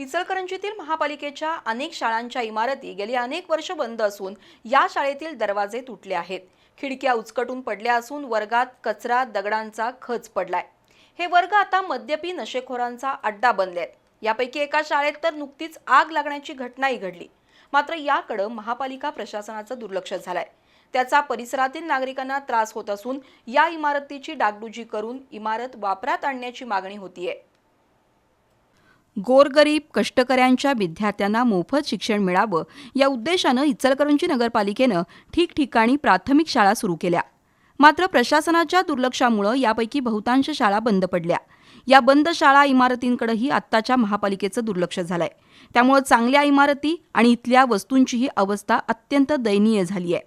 इचलकरंजीतील महापालिकेच्या अनेक शाळांच्या इमारती गेली अनेक वर्ष बंद असून या शाळेतील दरवाजे तुटले आहेत. खिडक्या उचकटून पडल्या असून वर्गात कचरा दगडांचा खच पडलाय. हे वर्ग आता मद्यपी नशेखोरांचा अड्डा बनले आहेत. यापैकी एका शाळेत तर नुकतीच आग लागण्याची घटनाही घडली. मात्र याकडं महापालिका प्रशासनाचं दुर्लक्ष झालंय. त्याचा परिसरातील नागरिकांना त्रास होत असून या इमारतीची डागडुजी करून इमारत वापरात आणण्याची मागणी होतीये. गोरगरीब कष्टकऱ्यांच्या विद्यार्थ्यांना मोफत शिक्षण मिळावं या उद्देशानं इचलकरंजी नगरपालिकेनं ठिकठिकाणी प्राथमिक शाळा सुरू केल्या. मात्र प्रशासनाच्या दुर्लक्षामुळं यापैकी बहुतांश शाळा बंद पडल्या. या बंद शाळा इमारतींकडेही आत्ताच्या महापालिकेचं दुर्लक्ष झालंय. त्यामुळं चांगल्या इमारती आणि इथल्या वस्तूंचीही अवस्था अत्यंत दयनीय झाली आहे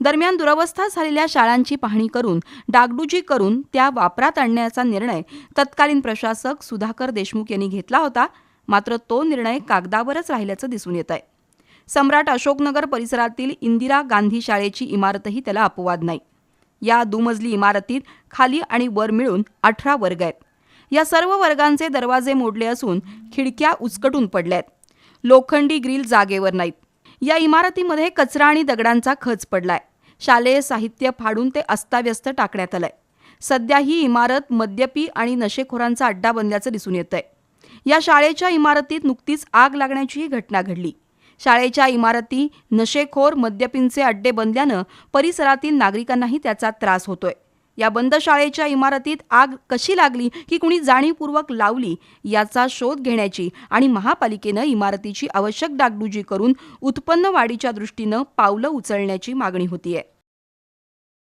दरम्यान दुरवस्था झालेल्या शाळांची पाहणी करून डागडुजी करून त्या वापरात आणण्याचा निर्णय तत्कालीन प्रशासक सुधाकर देशमुख यांनी घेतला होता. मात्र तो निर्णय कागदावरच राहिल्याचं दिसून येत आहे सम्राट अशोकनगर परिसरातील इंदिरा गांधी शाळेची इमारतही त्याला अपवाद नाही. या दुमजली इमारतीत खाली आणि वर मिळून अठरा वर्ग आहेत. या सर्व वर्गांचे दरवाजे मोडले असून खिडक्या उचकटून पडल्या आहेत लोखंडी ग्रिल जागेवर नाहीत. या इमारतीमध्ये कचरा आणि दगडांचा खच पडलाय. शालेय साहित्य फाडून ते अस्ताव्यस्त टाकण्यात आलंय. सध्या ही इमारत मद्यपी आणि नशेखोरांचा अड्डा बनल्याचं दिसून येत आहे या शाळेच्या इमारतीत नुकतीच आग लागण्याचीही घटना घडली. शाळेच्या इमारती नशेखोर मद्यपींचे अड्डे बनल्यानं परिसरातील नागरिकांनाही त्याचा त्रास होतोय. या बंद शाळेच्या इमारतीत आग कशी लागली की कुणी जाणीवपूर्वक लावली याचा शोध घेण्याची आणि महापालिकेनं इमारतीची आवश्यक डागडुजी करून उत्पन्न वाढीच्या दृष्टीनं पावलं उचलण्याची मागणी होतीये.